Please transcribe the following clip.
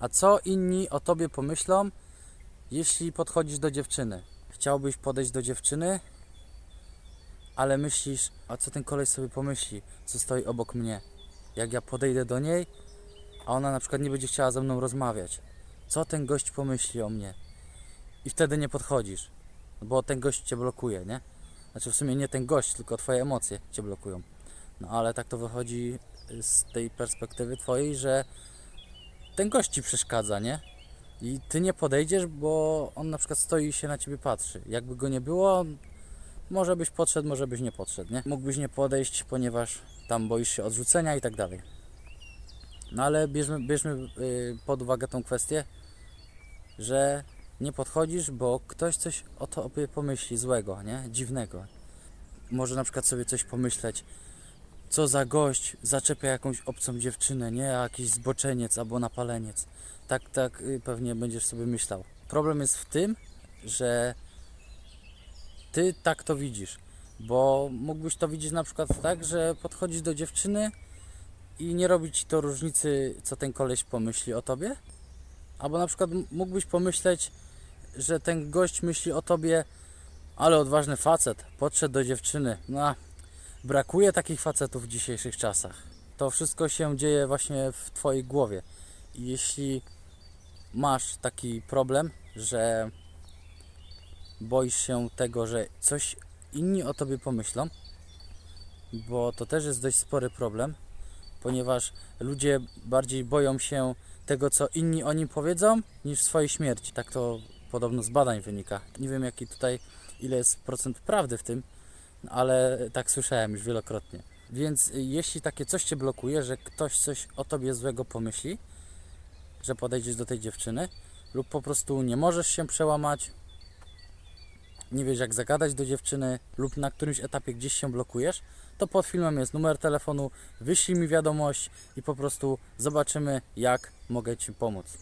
A co inni o tobie pomyślą, jeśli podchodzisz do dziewczyny? Chciałbyś podejść do dziewczyny, ale myślisz, a co ten koleś sobie pomyśli, co stoi obok mnie? Jak ja podejdę do niej, a ona na przykład nie będzie chciała ze mną rozmawiać. Co ten gość pomyśli o mnie? I wtedy nie podchodzisz, bo ten gość cię blokuje, nie? Znaczy w sumie nie ten gość, tylko twoje emocje cię blokują. No ale tak to wychodzi z tej perspektywy twojej, że ten gość ci przeszkadza, nie? I ty nie podejdziesz, bo on na przykład stoi i się na ciebie patrzy. Jakby go nie było, może byś podszedł, może byś nie podszedł, nie? Mógłbyś nie podejść, ponieważ tam boisz się odrzucenia i tak dalej. No ale bierzmy, bierzmy y, pod uwagę tą kwestię, że nie podchodzisz, bo ktoś coś o tobie pomyśli złego, nie? Dziwnego. Może na przykład sobie coś pomyśleć, co za gość zaczepia jakąś obcą dziewczynę, nie? A jakiś zboczeniec albo napaleniec. Tak, tak y, pewnie będziesz sobie myślał. Problem jest w tym, że ty tak to widzisz, bo mógłbyś to widzieć na przykład tak, że podchodzisz do dziewczyny i nie robi ci to różnicy, co ten koleś pomyśli o tobie. Albo na przykład mógłbyś pomyśleć, że ten gość myśli o tobie, ale odważny facet, podszedł do dziewczyny. No, brakuje takich facetów w dzisiejszych czasach. To wszystko się dzieje właśnie w twojej głowie. Jeśli masz taki problem, że boisz się tego, że coś inni o tobie pomyślą, bo to też jest dość spory problem, ponieważ ludzie bardziej boją się tego, co inni o nim powiedzą, niż swojej śmierci. Tak to podobno z badań wynika. Nie wiem, jaki tutaj, ile jest procent prawdy w tym, ale tak słyszałem już wielokrotnie. Więc jeśli takie coś cię blokuje, że ktoś coś o tobie złego pomyśli, że podejdziesz do tej dziewczyny, lub po prostu nie możesz się przełamać, nie wiesz jak zagadać do dziewczyny, lub na którymś etapie gdzieś się blokujesz, to pod filmem jest numer telefonu, wyślij mi wiadomość i po prostu zobaczymy, jak mogę Ci pomóc.